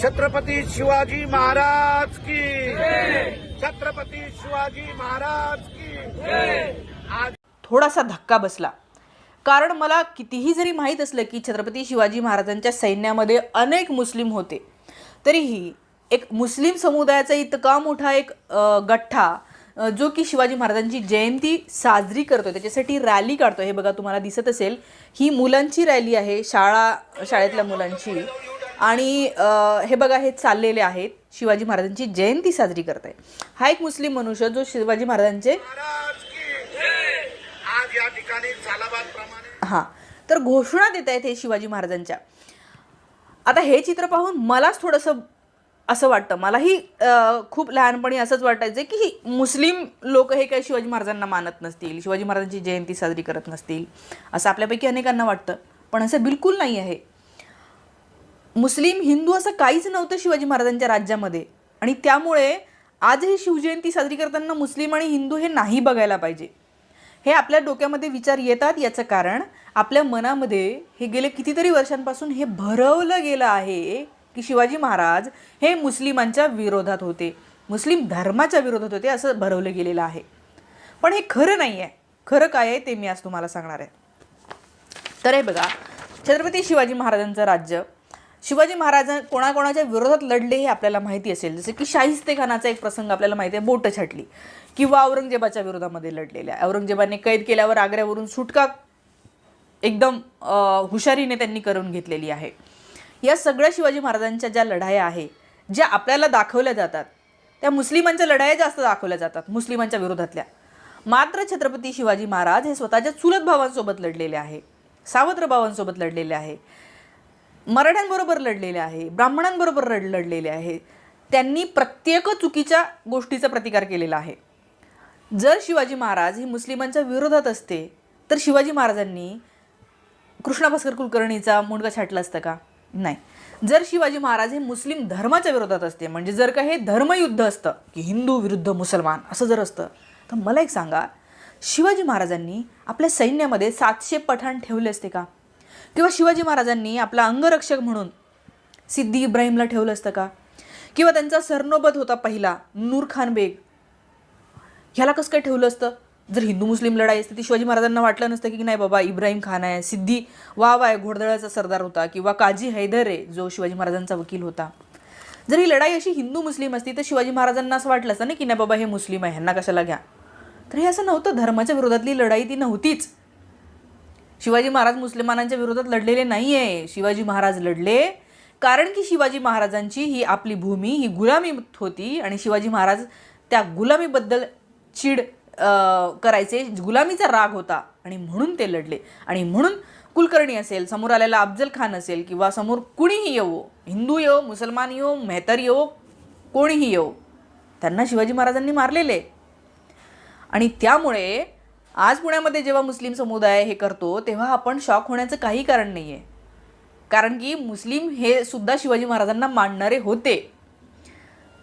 छत्रपती शिवाजी महाराज की। छत्रपती शिवाजी महाराज की। आज थोडासा धक्का बसला. कारण मला कितीही जरी माहीत असलं की छत्रपती शिवाजी महाराजांच्या सैन्यामध्ये अनेक मुस्लिम होते. तरीही एक मुस्लिम समुदायाचा इतका मोठा एक गठ्ठा जो की शिवाजी महाराजांची जयंती साजरी करतो त्याच्यासाठी रॅली काढतो हे बघा तुम्हाला दिसत असेल. ही मुलांची रॅली आहे शाळा शाळेतल्या मुलांची. आणि हे बघा हे चाललेले आहेत. शिवाजी महाराजांची जयंती साजरी करत आहे हा एक मुस्लिम मनुष्य जो शिवाजी महाराजांचे हां. तर घोषणा देत आहेत हे शिवाजी महाराजांच्या. आता हे चित्र पाहून मलाच थोडंसं असं वाटतं. मलाही खूप लहानपणी असंच वाटायचं की ही मुस्लिम लोक हे काही शिवाजी महाराजांना मानत नसतील. शिवाजी महाराजांची जयंती साजरी करत नसतील. असं आपल्यापैकी अनेकांना वाटतं. पण असं बिलकुल नाही आहे. मुस्लिम हिंदू असं काहीच नव्हतं शिवाजी महाराजांच्या राज्यामध्ये. आणि त्यामुळे आजही शिवजयंती साजरी करताना मुस्लिम आणि हिंदू हे नाही बघायला पाहिजे. हे आपल्या डोक्यामध्ये विचार येतात याचं कारण आपल्या मनामध्ये हे गेले कितीतरी वर्षांपासून हे भरवलं गेलं आहे की शिवाजी महाराज हे मुस्लिमांच्या विरोधात होते. मुस्लिम धर्माच्या विरोधात होते असं भरवलं गेलेलं आहे. पण हे खरं नाही आहे. खरं काय आहे ते मी आज तुम्हाला सांगणार आहे. तर हे बघा छत्रपती शिवाजी महाराजांचं राज्य शिवाजी महाराज कोणाकोणाच्या विरोधात लढले हे आपल्याला माहिती असेल. जसं की शाहिस्तेखानाचा एक प्रसंग आपल्याला माहिती आहे बोट छाटली. किंवा औरंगजेबाच्या विरोधामध्ये लढलेल्या. औरंगजेबाने कैद केल्यावर आग्र्यावरून सुटका एकदम हुशारीने त्यांनी करून घेतलेली आहे. या सगळ्या शिवाजी महाराजांच्या ज्या लढाया आहे ज्या आपल्याला दाखवल्या जातात त्या मुस्लिमांच्या लढाया जास्त दाखवल्या जातात मुस्लिमांच्या विरोधातल्या. मात्र छत्रपती शिवाजी महाराज हे स्वतःच्या चुलत भावांसोबत लढलेले आहे सावत्र भावांसोबत लढलेले आहे. मराठ्यांबरोबर लढलेले आहे ब्राह्मणांबरोबर लढ लढलेले आहे त्यांनी प्रत्येक चुकीच्या गोष्टीचा प्रतिकार केलेला आहे. जर शिवाजी महाराज हे मुस्लिमांच्या विरोधात असते तर शिवाजी महाराजांनी कृष्णा भास्कर कुलकर्णीचा मुंडका छाटला असतं का? नाही. जर शिवाजी महाराज हे मुस्लिम धर्माच्या विरोधात असते म्हणजे जर का हे धर्मयुद्ध असतं की हिंदू विरुद्ध मुसलमान असं जर असतं तर मला एक सांगा शिवाजी महाराजांनी आपल्या सैन्यामध्ये सातशे पठाण ठेवले असते का? किंवा शिवाजी महाराजांनी आपला अंगरक्षक म्हणून सिद्धी इब्राहिमला ठेवलं असतं का? किंवा त्यांचा सरनोबत होता पहिला नूर खान बेग. ह्याला कसं काय ठेवलं असतं? जर हिंदू मुस्लिम लढाई असते ती शिवाजी महाराजांना वाटलं नसतं की नाही बाबा इब्राहिम खान आहे सिद्धी वाव आहे घोडदळाचा सरदार होता किंवा काजी हैदर आहे जो शिवाजी महाराजांचा वकील होता. जर ही लढाई अशी हिंदू मुस्लिम असती तर शिवाजी महाराजांना असं वाटलं असतं ना की नाही बाबा हे मुस्लिम आहे ह्यांना कशाला घ्या? तर हे असं नव्हतं धर्माच्या विरोधातली लढाई ती नव्हतीच. शिवाजी महाराज मुसलमानांच्या विरोधात लढलेले नाही आहे शिवाजी महाराज लढले. कारण की शिवाजी महाराजांची ही आपली भूमी ही गुलामी होती आणि शिवाजी महाराज त्या गुलामीबद्दल चिड करायचे. गुलामीचा राग होता आणि म्हणून ते लढले. आणि म्हणून कुलकर्णी असेल समोर आलेला अफजल खान असेल किंवा समोर कुणीही येवो हिंदू येवो मुसलमान येवो मेहतर येवो कोणीही येवो त्यांना शिवाजी महाराजांनी मारलेले. आणि त्यामुळे आज पुण्यामध्ये जेव्हा मुस्लिम समुदाय हे करतो तेव्हा आपण शॉक होण्याचं काही कारण नाही आहे कारण की मुस्लिम हे सुद्धा शिवाजी महाराजांना मानणारे होते.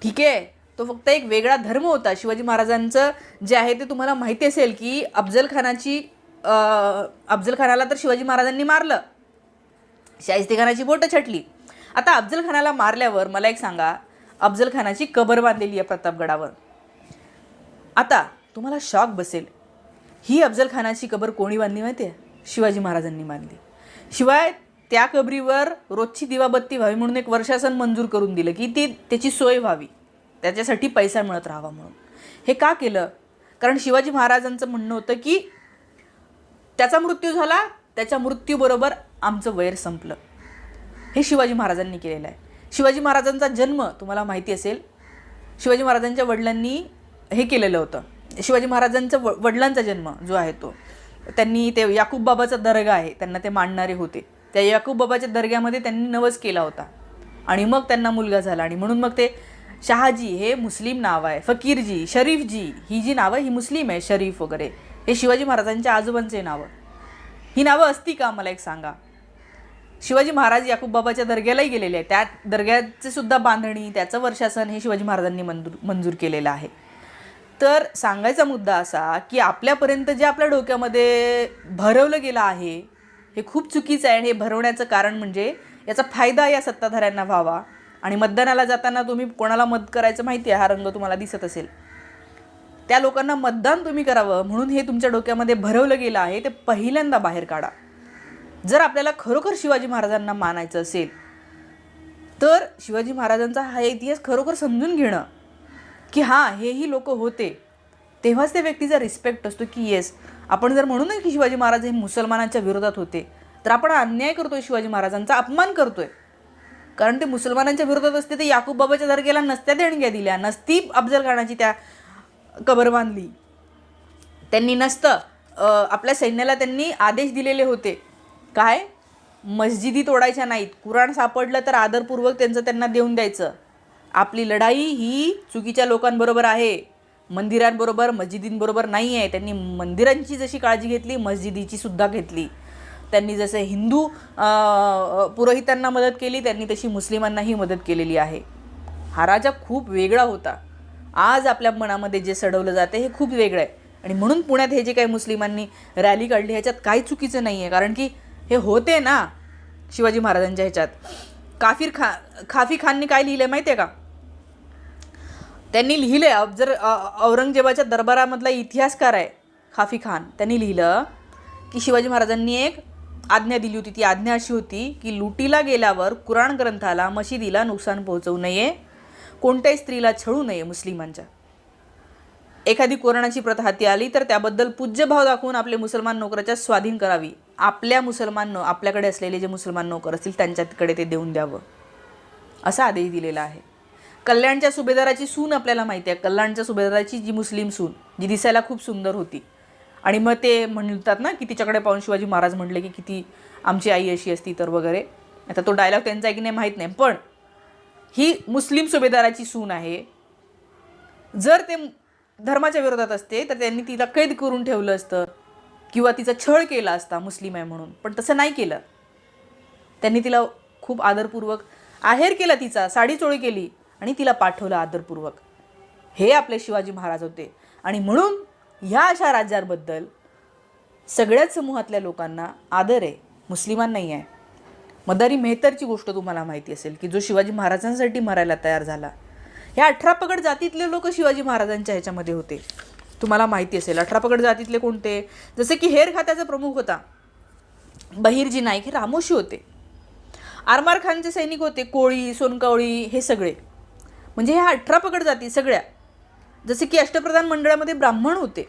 ठीक आहे? तो फक्त एक वेगळा धर्म होता. शिवाजी महाराजांचं जे आहे ते तुम्हाला माहिती असेल की अफजल खानाची अफजल खानाला तर शिवाजी महाराजांनी मारलं. शाहिस्ते खानाची बोटं छटली. आता अफजल खानाला मारल्यावर मला एक सांगा अफजल खानाची कबर बांधलेली आहे प्रतापगडावर. आता तुम्हाला शॉक बसेल. ही अफजल खानाची कबर कोणी बांधली माहिती आहे शिवाजी महाराजांनी बांधली. शिवाय त्या कबरीवर रोजची दिवाबत्ती व्हावी म्हणून एक वर्षासन मंजूर करून दिलं की ती त्याची सोय व्हावी. त्याच्यासाठी पैसा मिळत राहावा म्हणून. हे का केलं? कारण शिवाजी महाराजांचं म्हणणं होतं की त्याचा मृत्यू झाला त्याच्या मृत्यूबरोबर आमचं वैर संपलं. हे शिवाजी महाराजांनी केलेलं आहे. शिवाजी महाराजांचा जन्म तुम्हाला माहिती असेल. शिवाजी महाराजांच्या वडिलांनी हे केलेलं होतं. शिवाजी महाराजांचा व वडिलांचा जन्म जो आहे तो त्यांनी ते याकूब बाबाचा दर्गा आहे त्यांना ते मांडणारे होते. त्या याकूब बाबाच्या दर्ग्यामध्ये त्यांनी नवस केला होता. आणि मग त्यांना मुलगा झाला आणि म्हणून मग ते शहाजी हे मुस्लिम नाव आहे फकीरजी शरीफजी ही जी नावं ही मुस्लिम आहे शरीफ वगैरे हे शिवाजी महाराजांच्या आजोबांचे नावं. ही नावं असती का मला एक सांगा? शिवाजी महाराज याकूब बाबाच्या दर्ग्यालाही गेलेले आहे त्या दर्ग्याचे सुद्धा बांधणी त्याचं वर्षासन हे शिवाजी महाराजांनी मंजूर मंजूर केलेलं आहे. तर सांगायचा मुद्दा असा की आपल्यापर्यंत जे आपल्या डोक्यामध्ये भरवलं गेलं आहे हे खूप चुकीचं आहे आणि हे भरवण्याचं कारण म्हणजे याचा फायदा या सत्ताधाऱ्यांना व्हावा. आणि मतदानाला जाताना तुम्ही कोणाला मत करायचं माहिती आहे? हा रंग तुम्हाला दिसत असेल. त्या लोकांना मतदान तुम्ही करावं म्हणून हे तुमच्या डोक्यामध्ये भरवलं गेलं आहे ते पहिल्यांदा बाहेर काढा. जर आपल्याला खरोखर शिवाजी महाराजांना मानायचं असेल तर शिवाजी महाराजांचा हा इतिहास खरोखर समजून घेणं की हां हेही लोक होते. तेव्हाच त्या व्यक्तीचा रिस्पेक्ट असतो की येस आपण जर म्हणू नये की शिवाजी महाराज हे मुसलमानांच्या विरोधात होते तर आपण अन्याय करतोय शिवाजी महाराजांचा अपमान करतोय. कारण ते मुसलमानांच्या विरोधात असते ते याकूब बाबाच्या दर्ग्याला नसत्या देणग्या दिल्या नसती अफजल खानाची त्या कबर बांधली. त्यांनी नसतं आपल्या सैन्याला त्यांनी आदेश दिलेले होते. काय? मस्जिदी तोडायच्या नाहीत. कुराण सापडलं तर आदरपूर्वक त्यांचं त्यांना देऊन द्यायचं. आपली लढाई ही चुकीच्या लोकांबरोबर आहे. मंदिरांबरोबर मस्जिदींबरोबर नाही आहे त्यांनी मंदिरांची जशी काळजी घेतली मस्जिदीची सुद्धा घेतली. त्यांनी जसे हिंदू पुरोहितांना मदत केली त्यांनी तशी मुस्लिमांनाही मदत केलेली आहे. हा राजा खूप वेगळा होता. आज आपल्या मनामध्ये जे सडवलं जाते हे खूप वेगळं आहे. आणि म्हणून पुण्यात हे जे काही मुस्लिमांनी रॅली काढली ह्याच्यात काही चुकीचं नाही आहे कारण की हे होते ना शिवाजी महाराजांच्या ह्याच्यात. काफीर खा खाफी खानने काय लिहिलं आहे माहिती आहे का? त्यांनी लिहिलं आहे जर औरंगजेबाच्या दरबारामधला इतिहासकार आहे खाफी खान त्यांनी लिहिलं की शिवाजी महाराजांनी एक आज्ञा दिली होती. ती आज्ञा अशी होती की लुटीला गेल्यावर कुराण ग्रंथाला मशिदीला नुकसान पोहोचवू नये कोणत्याही स्त्रीला छळू नये मुस्लिमांच्या. एखादी कोरोनाची प्रथा हाती आली तर त्याबद्दल पूज्यभाव दाखवून आपले मुसलमान नोकराच्या स्वाधीन करावी. आपल्या मुसलमान नो आपल्याकडे असलेले जे मुसलमान नोकर असतील त्यांच्याकडे ते देऊन द्यावं. असा आदेश दिलेला आहे. कल्याणच्या सुभेदाराची सून आपल्याला माहिती आहे. कल्याणच्या सुभेदाराची जी मुस्लिम सून जी दिसायला खूप सुंदर होती. आणि मग ते म्हणतात ना की तिच्याकडे पाहून शिवाजी महाराज म्हटले की किती आमची आई अशी असती तर वगैरे. आता तो डायलॉग त्यांचा आहे की नाही माहीत नाही. पण ही मुस्लिम सुभेदाराची सून आहे. जर ते धर्माच्या विरोधात असते तर त्यांनी तिला कैद करून ठेवलं असतं किंवा तिचा छळ केला असता मुस्लिम आहे म्हणून. पण तसं नाही केलं. त्यांनी तिला खूप आदरपूर्वक आहेर केला तिचा साडी चोळी केली. आणि तिला पाठवलं आदरपूर्वक. हे आपले शिवाजी महाराज होते. आणि म्हणून ह्या अशा राज्यांबद्दल सगळ्याच समूहातल्या लोकांना आदर आहे. मुस्लिमांनाही आहे. मदारी मेहतरची गोष्ट तुम्हाला माहिती असेल की जो शिवाजी महाराजांसाठी मरायला तयार झाला. ह्या अठरा पगड जातीतले लोक शिवाजी महाराजांच्या ह्याच्यामध्ये होते. तुम्हाला माहिती असेल अठरा पगड जातीतले कोणते? जसे की हेर खात्याचा प्रमुख होता. बहिरजी नाईक हे रामोशी होते. आरमार खानचे सैनिक होते कोळी सोनकावळी हे सगळे. म्हणजे ह्या अठरा पकड जाती सगळ्या. जसे की अष्टप्रधान मंडळामध्ये ब्राह्मण होते.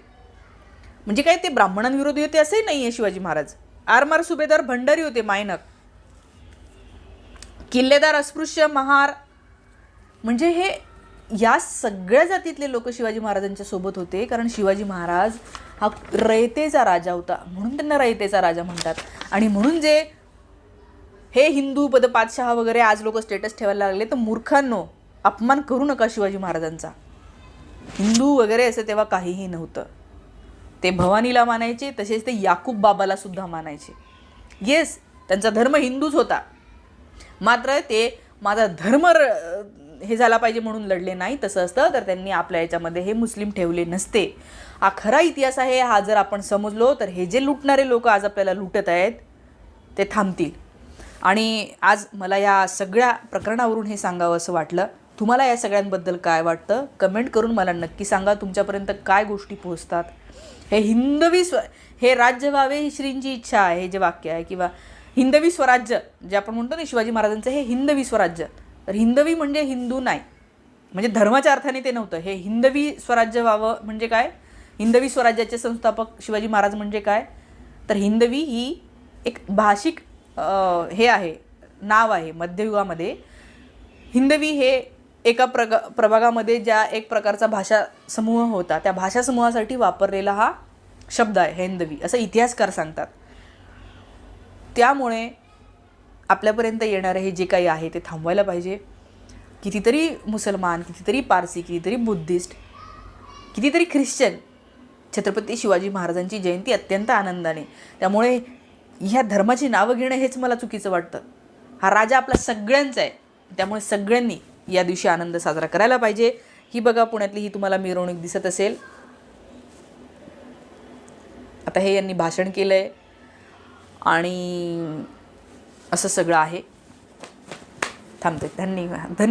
म्हणजे काय ते ब्राह्मणांविरोधी होते असंही नाही आहे शिवाजी महाराज. आरमार सुभेदार भंडारी होते मायनक किल्लेदार अस्पृश्य महार. म्हणजे हे या सगळ्या जातीतले लोक शिवाजी महाराजांच्या सोबत होते कारण शिवाजी महाराज हा रयतेचा राजा होता. म्हणून त्यांना रयतेचा राजा म्हणतात. आणि म्हणून जे हे हिंदू पद पातशहा वगैरे आज लोक स्टेटस ठेवायला लागले तर मूर्खांनो अपमान करू नका शिवाजी महाराजांचा. हिंदू वगैरे असं तेव्हा काहीही नव्हतं. ते भवानीला मानायचे तसेच ते याकूब बाबाला सुद्धा मानायचे. येस त्यांचा धर्म हिंदूच होता. मात्र ते माझा धर्म र- हे झाला पाहिजे म्हणून लढले नाही तसं असतं तर त्यांनी आपल्या याच्यामध्ये हे मुस्लिम ठेवले नसते. हा खरा इतिहास आहे हा जर आपण समजलो तर हे जे लुटणारे लोक आज आपल्याला लुटत आहेत ते थांबतील. आणि आज मला या सगळ्या प्रकरणावरून हे सांगावं असं वाटलं. तुम्हाला या सगळ्यांबद्दल काय वाटतं? कमेंट करून मला नक्की सांगा. तुमच्यापर्यंत काय गोष्टी पोहोचतात? हे हिंदवी स्व हे राज्य व्हावे ही श्रींची इच्छा आहे हे जे वाक्य आहे. किंवा हिंदवी स्वराज्य जे आपण म्हणतो ना शिवाजी महाराजांचं हे हिंदवी स्वराज्य. तर हिंदवी म्हणजे हिंदू नाही. म्हणजे धर्माच्या अर्थाने ते नव्हतं. हे हिंदवी स्वराज्य व्हावं म्हणजे काय? हिंदवी स्वराज्याचे संस्थापक शिवाजी महाराज म्हणजे काय? तर हिंदवी ही एक भाषिक हे आहे नाव आहे मध्ययुगामध्ये. हिंदवी हे एका प्रग प्रभागामध्ये ज्या एक प्रकारचा भाषा समूह होता त्या भाषा समूहासाठी वापरलेला हा शब्द आहे हिंदवी असं इतिहासकार सांगतात. त्यामुळे आपल्यापर्यंत येणारे हे जे काही आहे ते थांबवायला पाहिजे. कितीतरी मुसलमान कितीतरी पारसी कितीतरी बुद्धिस्ट कितीतरी ख्रिश्चन छत्रपती शिवाजी महाराजांची जयंती अत्यंत आनंदाने. त्यामुळे ह्या धर्माची नावं घेणं हेच मला चुकीचं वाटतं. हा राजा आपला सगळ्यांचा आहे. त्यामुळे सगळ्यांनी या दिवशी आनंद साजरा करायला पाहिजे. ही बघा पुण्यातली ही तुम्हाला मिरवणूक दिसत असेल. आता हे यांनी भाषण केलं आहे आणि असं सगळं आहे. थांबते. धन्यवाद. धन्यवाद.